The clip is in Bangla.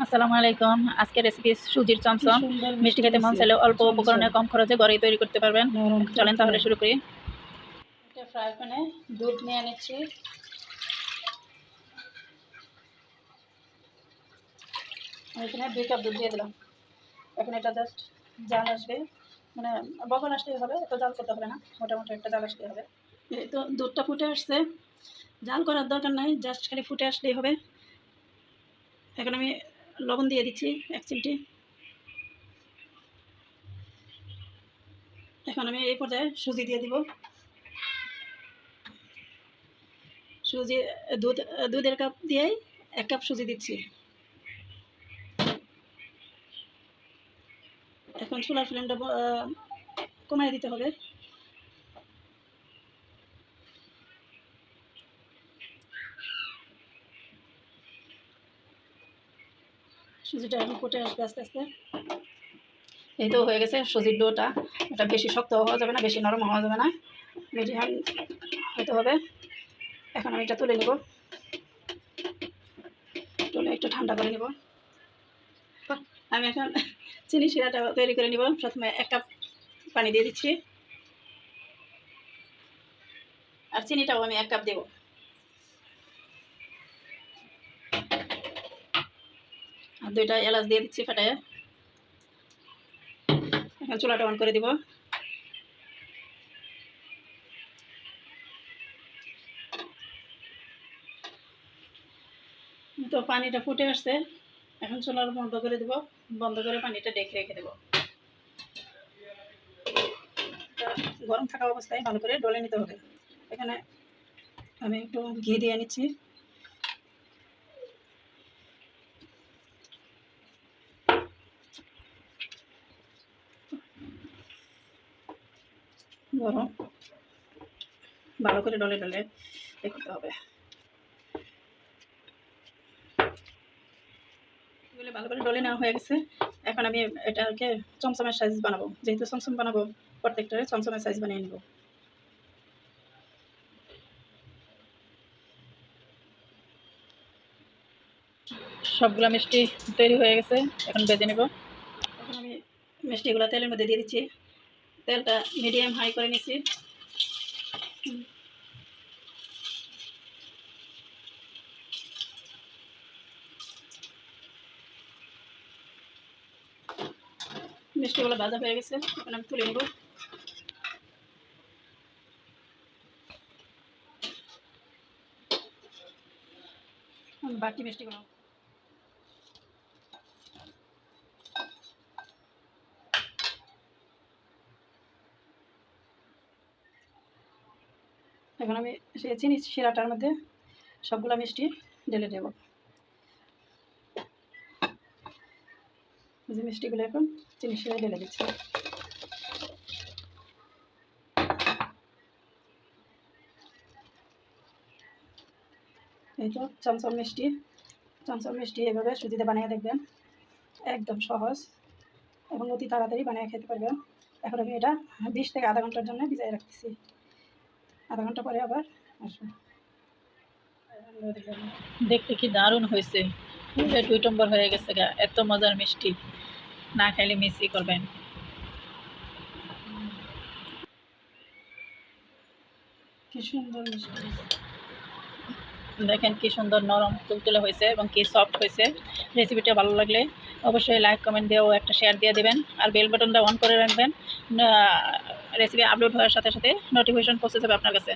আসসালামু আলাইকুম। আজকের রেসিপি সুজির চমচম। মিষ্টি খেতে মন চাইলে অল্প উপকরণে কম খরচে ঘরেই তৈরি করতে পারবেন। চলেন তাহলে শুরু করি। একটা ফ্রাই প্যানে দুধ নিয়ে নিচ্ছি। এখানে দুই কাপ দুধ দিয়ে দিলাম। এখন এটা জাস্ট জাল আসবে। মানে বগল আসলেই হবে এত জাল করতে হবে না। মোটামুটি একটা জাল আসলেই হবে। এই তো দুধটা ফুটে আসছে জাল করার দরকার নাই জাস্ট খালি ফুটে আসলেই হবে। এখন আমি লবণ দিয়ে দিচ্ছি, এক চিমটি। এখন আমি এই পর্যায়ে সুজি দিয়ে দিব। সুজি, দুধ দুধের কাপ দিয়েই এক কাপ সুজি দিচ্ছি। এখন চুলার ফ্লেমটা কমাই দিতে হবে। সুজিটা এখন ফুটে আসবে আস্তে আস্তে। এই তো হয়ে গেছে সুজির ডোটা। এটা বেশি শক্ত হওয়া যাবে না, বেশি নরম হওয়া যাবে না। মিডিয়াম হতে হবে। এখন আমি এটা তুলে নেব। তুলে একটু ঠান্ডা করে নেব। আমি এখন চিনি শিরাটা তৈরি করে নিব। প্রথমে এক কাপ পানি দিয়ে দিচ্ছি। আর চিনিটাও আমি এক কাপ দেবো। দুইটা এলাচ দিয়ে দিচ্ছি ফাটায় এখন চুলাটা অন করে দিব। তো পানিটা ফুটে আসছে, এখন চুলার বন্ধ করে দেব, বন্ধ করে পানিটা ডেকে রেখে দেব। গরম থাকা অবস্থায় ভালো করে ডলে নিতে হবে। এখানে আমি একটু ঘি দিয়ে নিচ্ছি। গরম ভালো করে ডলে ডলে করতে হবে। ভালো করে ডলে নেওয়া হয়ে গেছে। এখন আমি এটাকে চমচমের সাইজ বানাবো। যেহেতু চমচম বানাবো প্রত্যেকটারে চমচমের সাইজ বানিয়ে নেব। সবগুলো মিষ্টি তৈরি হয়ে গেছে। এখন বেজে নেব। এখন আমি মিষ্টিগুলো তেলের মধ্যে দিয়ে দিচ্ছি। তেলটা মিডিয়াম হাই করে নিচ্ছি মিষ্টিগুলো ভাজা হয়ে গেছে, এখন আমি তুলে নেব। বাকি মিষ্টিগুলো। এখন আমি সে চিনি শিরাটার মধ্যে সবগুলো মিষ্টি ঢেলে দেব যে মিষ্টিগুলো এখন চিনি শিরা ঢেলে দিচ্ছি। এই তো চমচম মিষ্টি চমচম মিষ্টি এভাবে সুজিতে বানিয়ে দেখবেন, একদম সহজ এবং অতি তাড়াতাড়ি বানিয়ে খেতে পারবেন। এখন আমি এটা বিশ থেকে আধা ঘণ্টার জন্য ভিজাই রাখতেছি। আধা ঘণ্টা পরে আবার আসব। দেখতে কি দারুণ হয়েছে। দুই নম্বর হয়ে গেছে গা এত মজার মিষ্টি। না খাইলে মিসই করবেন। কি সুন্দর মিষ্টি। দেখেন কি সুন্দর নরম তুলতুলে হয়েছে এবং কি সফট হয়েছে। রেসিপিটা ভালো লাগলে অবশ্যই লাইক কমেন্ট দিয়েও একটা শেয়ার দিয়ে দেবেন। আর বেল বাটনটা অন করে রাখবেন। রেসিপি আপলোড হওয়ার সাথে সাথে নোটিফিকেশন পৌঁছে যাবে আপনার কাছে।